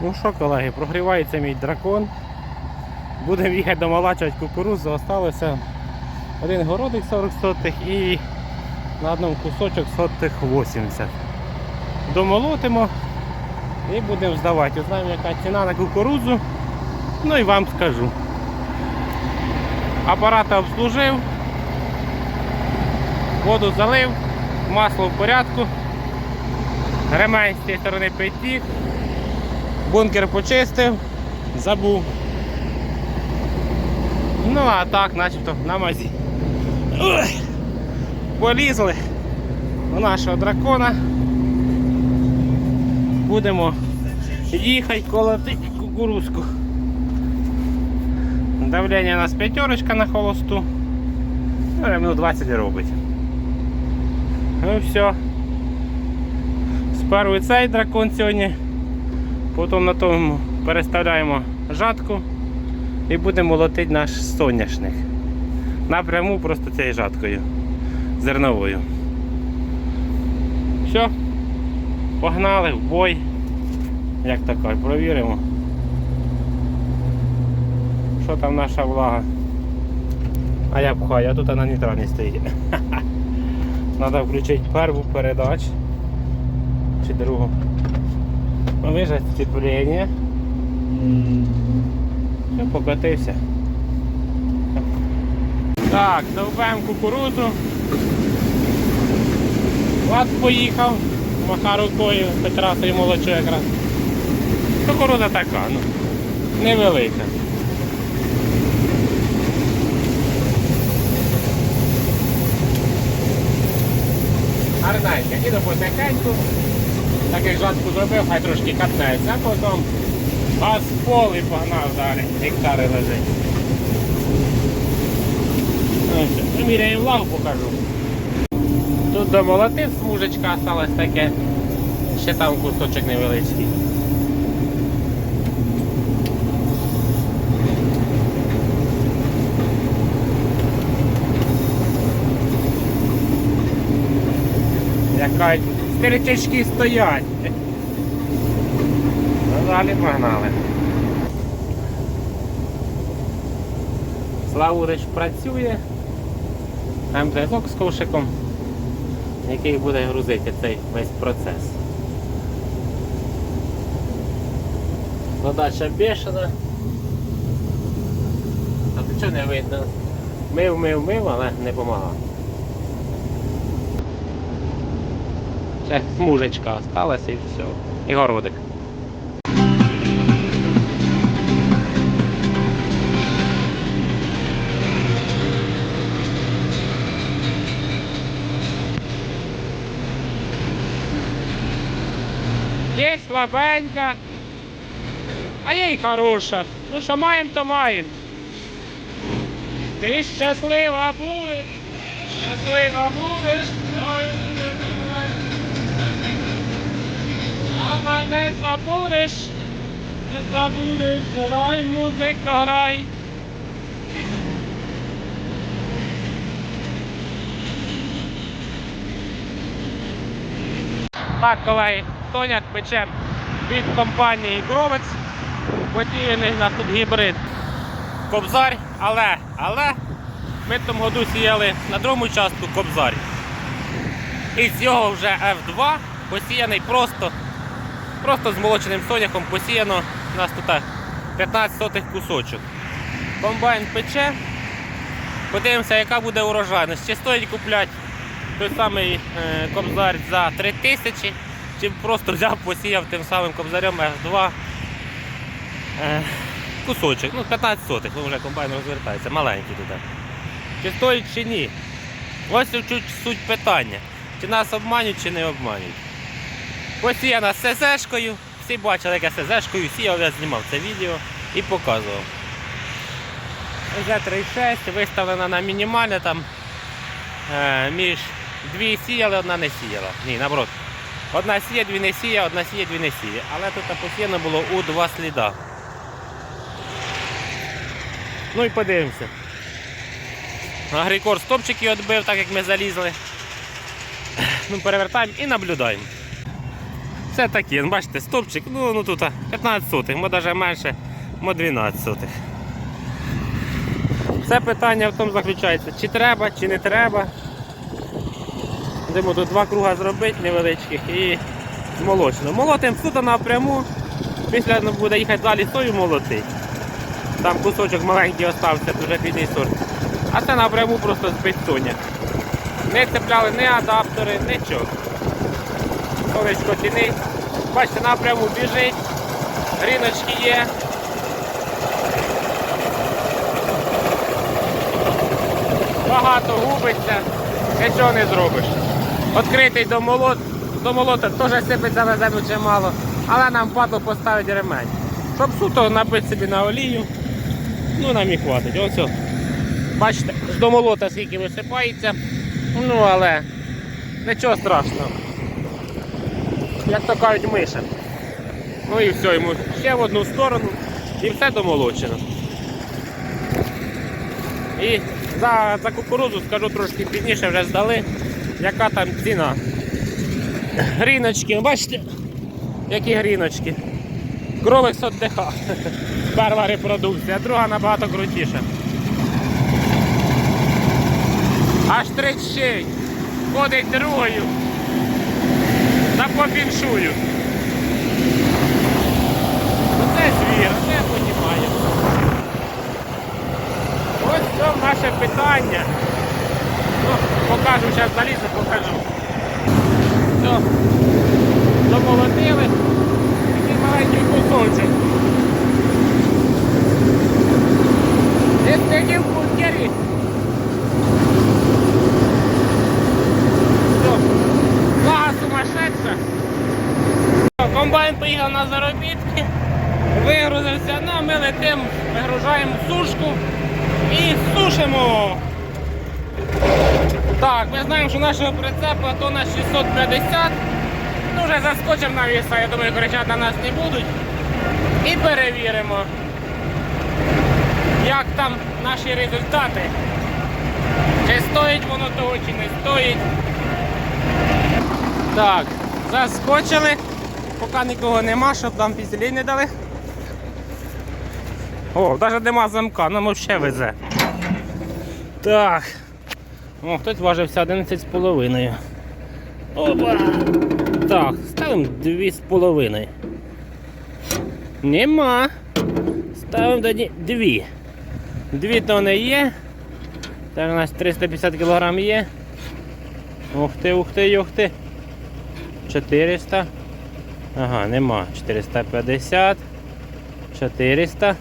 Ну що, колеги, прогрівається мій дракон. Будемо їхати домолачувати кукурудзу. Осталося один городик 40 сотих і на одному кусочок сотих 80. Домолотимо і будемо здавати. Узнаємо, яка ціна на кукурудзу. Ну і вам скажу. Апарата обслужив, воду залив, масло в порядку, ремень з цієї сторони підтік. Бункер почистив, забув. Ну а так, начебто на мазі. Полізли у нашого дракона. Будемо їхати колоти кукурузку. Давлення у нас п'ятерочка на холосту. Ну, минут 20 робить. Ну все. Спершу цей дракон сьогодні. Потім на тому переставляємо жатку і будемо молотити наш соняшник. Напряму просто цією жаткою зерновою. Все, погнали в бой. Як то провіримо. Що там наша влага? А я пхаю, а тут вона нейтральній стоїть. Треба включити першу передачу чи другу. Вижать сцепление. Все, покатився. Так, довбаємо кукурудзу. Влад поїхав, маха рукою, Петра і молодчу якраз. Кукурудза така, ну, невелика. Гарненька, іду потихеньку. Так як жатку зробив, хай трошки катнеться, а потім газ в пол і погнав далі. Гектари лежить. Приміряємо влагу покажу. Тут домолотив смужечка осталось таке. Ще там кусочок невеличкий. Яка стеречки стоять. Далі погнали. Славурич працює. Там з ковшиком, який буде грузити цей весь процес. Подача бешена. А нічого не видно. Мив, мив, мив, але не допомагав. Це смужечка осталася і все. І городик. Є слабенька, а є й хороша. Ну що маємо, то маємо. Ти щаслива будеш, щаслива будеш. Мене забудеш, не забудеш, грай, музика, грай. Так, колеги, Тоняк пече від компанії Гровець. Потіяний у нас тут гібрид Кобзар, але, але ми в тому году сіяли на другому участку Кобзар. І з його вже F2 посіяний просто, просто змолоченим соняхом посіяно у нас тут 15 сотих кусочок. Комбайн пече. Подивимося, яка буде урожайність. Чи стоїть купляти той самий е, кобзар за 3000, чи просто взяв, посіяв тим самим кобзарем F2 е, кусочок, ну 15 сотих, ну вже комбайн розвертається, маленький туди. Чи стоїть чи ні? Ось суть питання. Чи нас обманюють, чи не обманюють. Посіяна з СЗшкою, всі бачили, як я СЗшкою сіяв, я знімав це відео і показував. З36 виставлена на мінімальне там е, між дві сіяли, одна не сіяла. Ні, наоборот. Одна сіє, дві не сіє, одна сіє, дві не сіє. Але тут посіяно було у два сліда. Ну і подивимося. Агрікор стопчики відбив, так як ми залізли. Ну, перевертаємо і наблюдаємо. Це такі, бачите, стопчик, ну, ну тут 15 сотих, мо навіть менше, мо 12 сотих. Це питання в тому заключається, чи треба, чи не треба. Будемо тут два круга зробити невеличких і молочно. Молотим суто напряму, після ну, буде їхати далі сою молотить. Там кусочок маленький остався, дуже бідний сорт. А це напряму просто з соня. Не цепляли ні адаптери, нічого. Сонечко тінить. Бачите, напряму біжить, ріночки є. Багато губиться, нічого не зробиш. Відкритий домолот, домолота теж сипеться на землю чимало, але нам падло поставити ремень. Щоб суто набити собі на олію, ну нам і хватить. Ось. Бачите, з домолота скільки висипається, ну але нічого страшного. Як то кажуть, миша. Ну і все, йому ще в одну сторону і все домолочено. І за, за кукурудзу скажу трошки пізніше вже здали, яка там ціна. Гріночки, бачите, які гріночки. От ДХ. Перша репродукція, друга набагато крутіша. Аж тричить. Ходить другою. Та попіншую. Ну звір, я розумію. Ось це наше питання. Ну, покажу, зараз залізу, покажу. Все. Домолотили. Такий маленький кусочок. Десь сидів в бункері. Все. Влага сумасшедша. Комбайн поїхав на заробітки, вигрузився, ну, ми летимо, вигружаємо сушку і сушимо. Так, ми знаємо, що нашого прицепа тонна 650. Ну, вже заскочимо на віса, я думаю, кричати на нас не будуть. І перевіримо, як там наші результати. Чи стоїть воно того, чи не стоїть. Так, заскочили, поки нікого нема, щоб нам пізділі не дали. О, навіть нема замка, нам взагалі везе. Так. О, хтось важився 11,5. Опа! Так, ставимо 2,5. Нема. Ставимо тоді 2. 2 тони є. Так, у нас 350 кг є. Ух ти, ух ти, ух ти. 400. Ага, нема. 450. 400.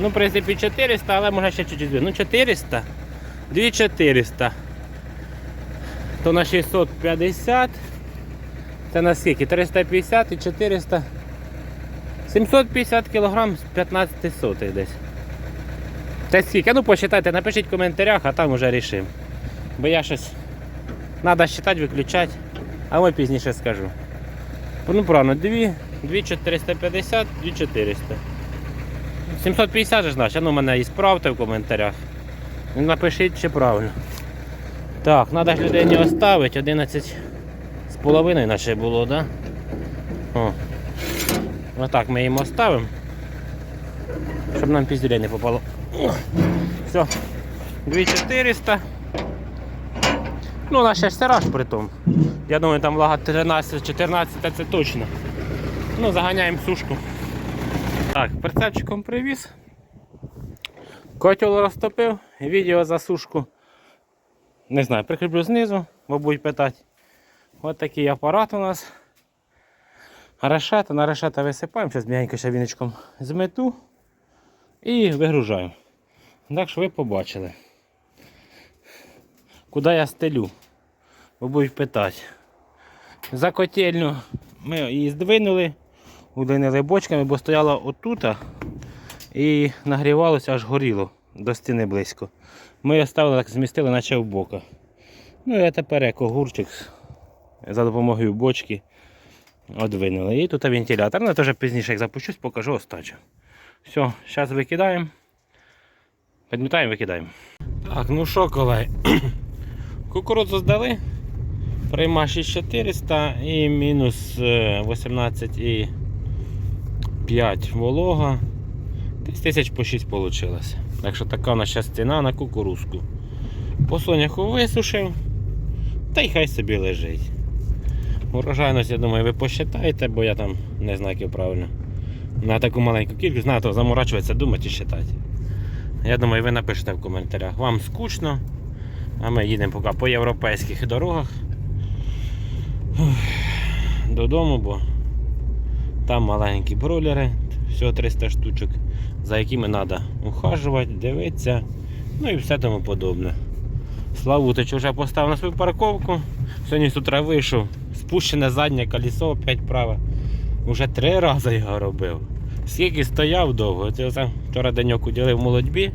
Ну, в принципі, 400, але може ще чуть-чуть. Ну, 400. 2400. То на 650. Це на скільки? 350 і 400. 750 кг з 15 сотих десь. Це скільки? Ну посчитайте, напишіть в коментарях, а там вже рішимо. Бо я щось треба считати, виключати, а ми пізніше скажу. Ну правильно, 2, 2 450, 2 400. 750 же значить, ну мене і справте в коментарях. Ну, Напишіть, чи правильно. Так, треба ж людині оставити 11 з половиною наче було, да? О. Отак ми їм оставимо. Щоб нам пізділей не попало. Все. 2400. Ну, нас ще стираж при тому. Я думаю, там влага 13-14 це точно. Ну, заганяємо сушку. Так, прицепчиком привіз. Котел розтопив, відео за сушку. Не знаю, прикріплю знизу, бо будуть питати. Ось такий апарат у нас. Решета, на решета висипаємо, зараз бігенько ще віничком змету і вигружаємо. Так що ви побачили. Куди я стелю? Бо будуть питати. За котельню ми її здвинули, удлинили бочками, бо стояла отут і нагрівалося, аж горіло до стіни близько. Ми її ставили, так змістили, наче в бока. Ну і тепер як огурчик за допомогою бочки одвинули. І тут вентилятор. Ну, вже пізніше як запущусь, покажу остачу. Все, зараз викидаємо. Підмітаємо, викидаємо. Так, ну що, колеги, кукурудзу здали. Прийма 6400 і мінус е, 18,5 волога. Десь тисяч по 6 вийшло. Так що така у нас зараз ціна на кукурузку. По соняху висушив, та й хай собі лежить. Урожайність, я думаю, ви посчитаєте, бо я там не знаю, як правильно. На таку маленьку кількість, знаю, то заморачуватися, думати і считати. Я думаю, ви напишете в коментарях. Вам скучно, а ми їдемо поки по європейських дорогах додому, бо там маленькі бройлери, всього 300 штучок, за якими треба ухажувати, дивитися, ну і все тому подобне. Славутич вже поставив на свою парковку. Сьогодні з утра вийшов, спущене заднє колесо, опять праве. Уже три рази його робив. Скільки стояв довго, це вчора деньок уділив молодьбі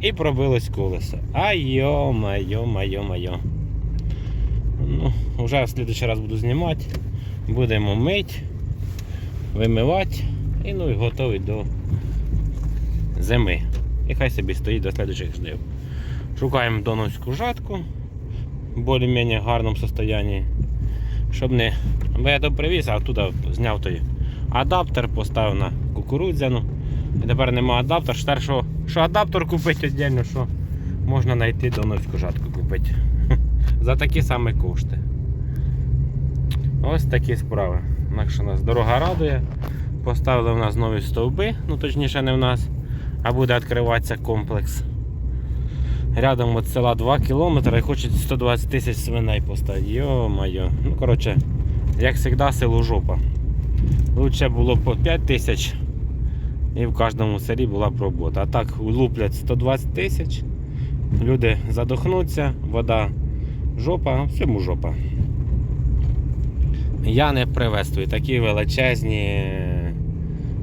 і пробилось колесо. Ай йома, йома, йома, йо. Ну, вже в слідчий раз буду знімати. Будемо мити, вимивати і ну і готовий до зими. І хай собі стоїть до слідчих ждив. Шукаємо доновську жатку в більш-менш гарному стані. Щоб не. Бо я то привіз, а туди зняв той адаптер, поставив на кукурудзяну. І тепер нема адаптера. Тепер що, що адаптер купити віддільно, що можна знайти доновську жатку купити. За такі самі кошти. Ось такі справи. Інакше нас дорога радує. Поставили в нас нові стовби, ну точніше не в нас, а буде відкриватися комплекс. Рядом від села 2 кілометри і хочуть 120 тисяч свиней поставити. Йо-моє. Ну, коротше, як завжди, село жопа. Лучше було по 5 тисяч і в кожному селі була б робота. А так луплять 120 тисяч, люди задохнуться, вода жопа, всьому жопа. Я не приветствую такі величезні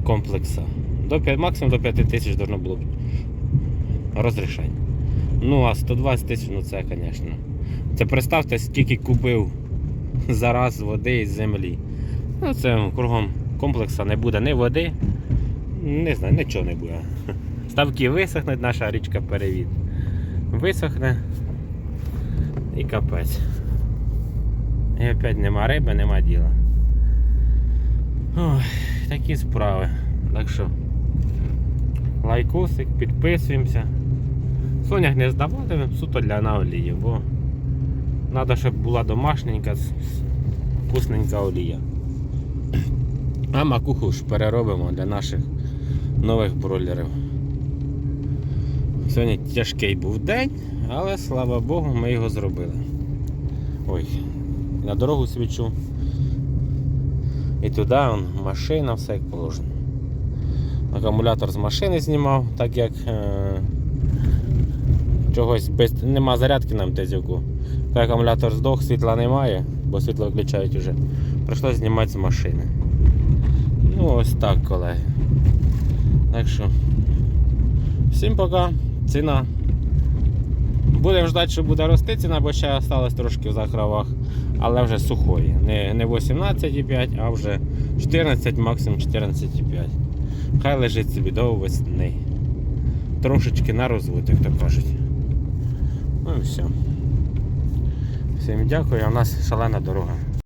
комплекси. До 5, максимум до 5 тисяч должно було б розрішень. Ну, а 120 тисяч, ну це, звісно. Це представте, скільки купив зараз води із землі. Ну, це кругом комплексу не буде ні води, не знаю, нічого не буде. Ставки висохнуть, наша річка перевід. Висохне і капець. І опять нема риби, нема діла. Ой, такі справи. Так що лайкосик, підписуємося. Сонях не здавати суто для на олії, бо треба, щоб була домашненька, вкусненька олія. А макуху ж переробимо для наших нових бройлерів. Сьогодні тяжкий був день, але слава Богу, ми його зробили. Ой, на дорогу свічу. І туди он, машина, все як положено. Акумулятор з машини знімав, так як е, чогось без, нема зарядки на МТЗюку. Коли акумулятор здох, світла немає, бо світло виключають вже. Прийшлося знімати з машини. Ну ось так, колеги. Так що, всім пока. Ціна. Будемо ждати, що буде рости ціна, бо ще залишилось трошки в закровах, але вже сухої. Не, не 18,5, а вже 14, максимум 14,5. Хай лежить собі до весни. Трошечки на розвод, як то кажуть. Ну і все. Всім дякую, а у нас шалена дорога.